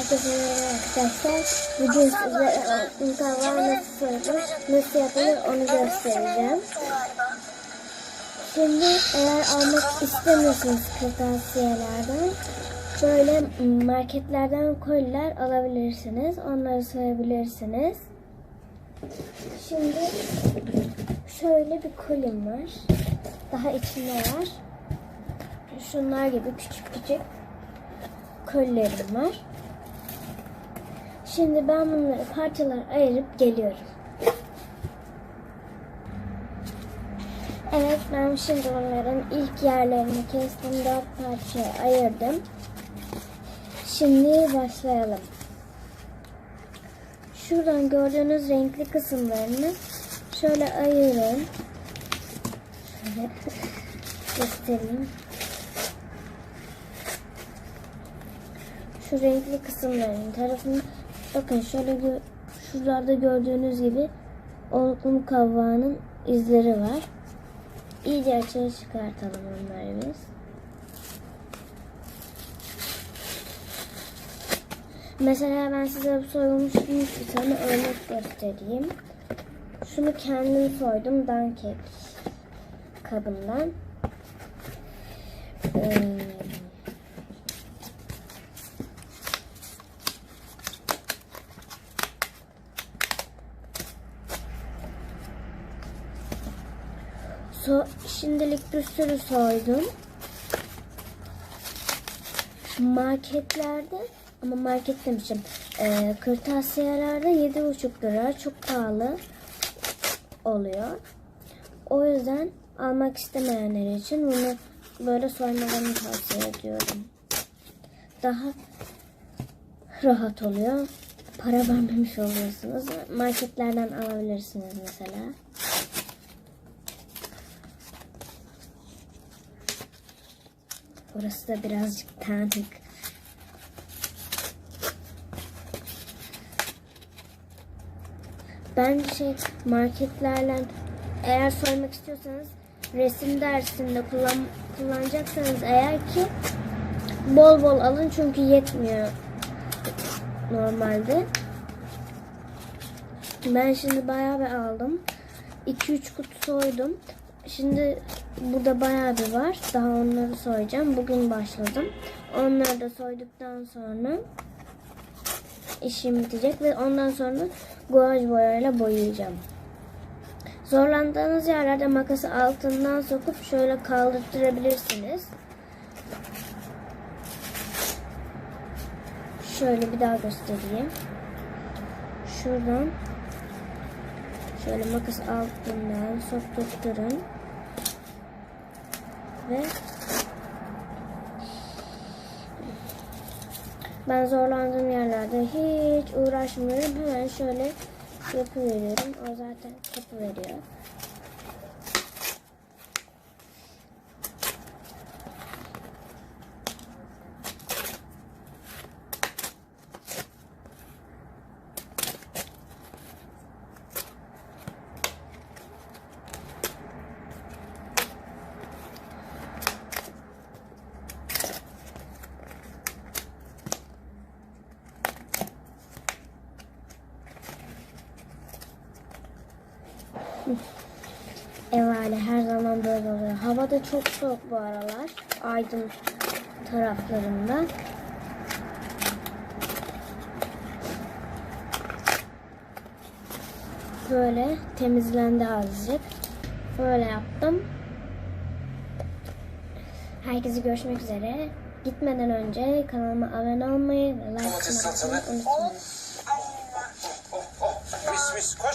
Herkese merhaba arkadaşlar. Bugün size mutfağı nasıl soyulur, nasıl yapılır onu göstereceğim. Şimdi eğer almak istemiyorsanız kırtasiyelerden böyle marketlerden koliler alabilirsiniz. Onları soyabilirsiniz. Şimdi şöyle bir kolim var. Daha içinde var. Şunlar gibi küçük küçük kolilerim var. Şimdi ben bunları parçalar ayırıp geliyorum. Evet ben şimdi onların ilk yerlerini kestim. Dört parçaya ayırdım. Şimdi başlayalım. Şuradan gördüğünüz renkli kısımlarını şöyle ayırın. Şöyle göstereyim. Şu renkli kısımların tarafını bakın şöyle gö şuralarda gördüğünüz gibi olgun kavağının izleri var. İyice açığa çıkartalım onları biz. Mesela ben size bu soyulmuş bir tane örnek göstereyim. Şunu kendim soydum dankek kabından. Ee, So, şimdilik bir sürü soydum. Marketlerde ama market demişim. E, kırtasiyelerde 7,5 lira çok pahalı oluyor. O yüzden almak istemeyenler için bunu böyle soymalarını tavsiye ediyorum. Daha rahat oluyor. Para vermemiş oluyorsunuz. Marketlerden alabilirsiniz mesela. Burası da birazcık tanık. Ben şey marketlerle eğer soymak istiyorsanız resim dersinde kullan, kullanacaksanız eğer ki bol bol alın çünkü yetmiyor normalde. Ben şimdi bayağı bir aldım. 2-3 kutu soydum. Şimdi burada bayağı bir var. Daha onları soyacağım. Bugün başladım. Onları da soyduktan sonra işim bitecek ve ondan sonra guaj boyayla boyayacağım. Zorlandığınız yerlerde makası altından sokup şöyle kaldırtırabilirsiniz. Şöyle bir daha göstereyim. Şuradan şöyle makas altından sokturtturun. Ben zorlandığım yerlerde hiç uğraşmıyorum. Hemen şöyle yapıveriyorum. O zaten yapıveriyor. Ev hali her zaman böyle oluyor. Hava da çok soğuk bu aralar. Aydın taraflarında. Böyle temizlendi azıcık. Böyle yaptım. Herkese görüşmek üzere. Gitmeden önce kanalıma abone olmayı ve like atmayı unutmayın. Mis mis koş.